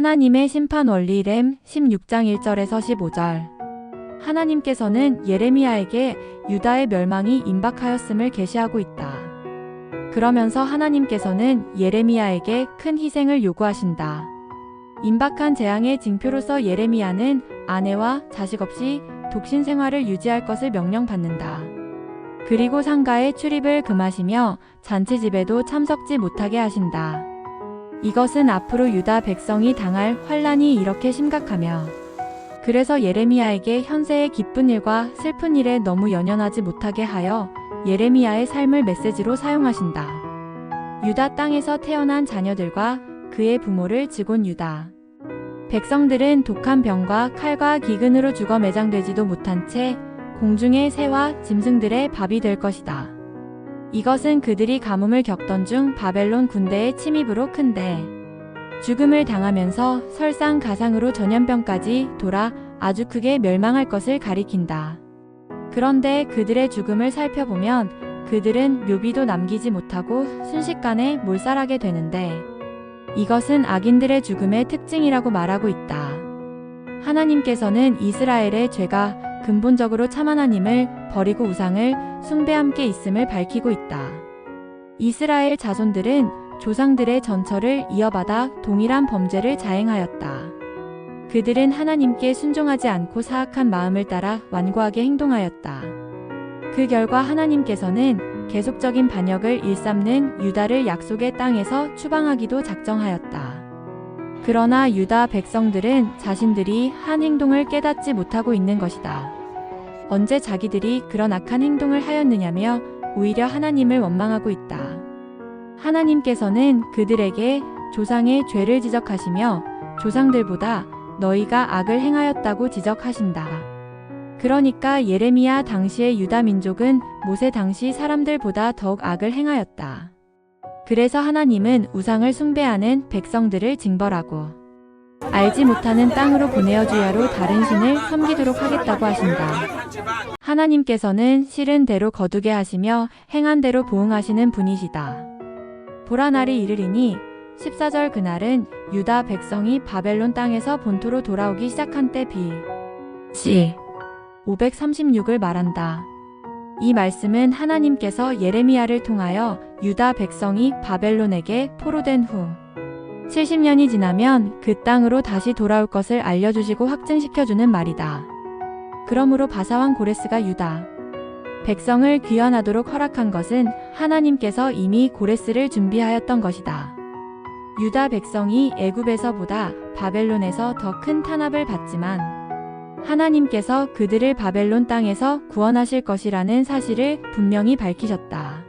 하나님의 심판 원리 렘 16장 1절에서 15절. 하나님께서는 예레미야에게 유다의 멸망이 임박하였음을 계시하고 있다. 그러면서 하나님께서는 예레미야에게 큰 희생을 요구하신다. 임박한 재앙의 징표로서 예레미야는 아내와 자식 없이 독신 생활을 유지할 것을 명령받는다. 그리고 상가에 출입을 금하시며 잔치집에도 참석지 못하게 하신다. 이것은 앞으로 유다 백성이 당할 환란이 이렇게 심각하며 그래서 예레미야에게 현세의 기쁜 일과 슬픈 일에 너무 연연하지 못하게 하여 예레미야의 삶을 메시지로 사용하신다. 유다 땅에서 태어난 자녀들과 그의 부모를 즉온 유다. 백성들은 독한 병과 칼과 기근으로 죽어 매장되지도 못한 채 공중의 새와 짐승들의 밥이 될 것이다. 이것은 그들이 가뭄을 겪던 중 바벨론 군대의 침입으로 큰데 죽음을 당하면서 설상가상으로 전염병까지 돌아 아주 크게 멸망할 것을 가리킨다. 그런데 그들의 죽음을 살펴보면 그들은 묘비도 남기지 못하고 순식간에 몰살하게 되는데 이것은 악인들의 죽음의 특징이라고 말하고 있다. 하나님께서는 이스라엘의 죄가 근본적으로 참 하나님을 버리고 우상을 숭배함께 있음을 밝히고 있다. 이스라엘 자손들은 조상들의 전처를 이어받아 동일한 범죄를 자행하였다. 그들은 하나님께 순종하지 않고 사악한 마음을 따라 완고하게 행동하였다. 그 결과 하나님께서는 계속적인 반역을 일삼는 유다를 약속의 땅에서 추방하기도 작정하였다. 그러나 유다 백성들은 자신들이 한 행동을 깨닫지 못하고 있는 것이다. 언제 자기들이 그런 악한 행동을 하였느냐며 오히려 하나님을 원망하고 있다. 하나님께서는 그들에게 조상의 죄를 지적하시며 조상들보다 너희가 악을 행하였다고 지적하신다. 그러니까 예레미야 당시의 유다 민족은 모세 당시 사람들보다 더욱 악을 행하였다. 그래서 하나님은 우상을 숭배하는 백성들을 징벌하고 알지 못하는 땅으로 보내어 주야로 다른 신을 섬기도록 하겠다고 하신다. 하나님께서는 싫은 대로 거두게 하시며 행한 대로 보응하시는 분이시다. 보라 날이 이르리니 14절 그날은 유다 백성이 바벨론 땅에서 본토로 돌아오기 시작한 때 비. 시 536을 말한다. 이 말씀은 하나님께서 예레미야를 통하여 유다 백성이 바벨론에게 포로된 후 70년이 지나면 그 땅으로 다시 돌아올 것을 알려주시고 확증시켜주는 말이다. 그러므로 바사왕 고레스가 유다 백성을 귀환하도록 허락한 것은 하나님께서 이미 고레스를 준비하였던 것이다. 유다 백성이 애굽에서보다 바벨론에서 더 큰 탄압을 받지만 하나님께서 그들을 바벨론 땅에서 구원하실 것이라는 사실을 분명히 밝히셨다.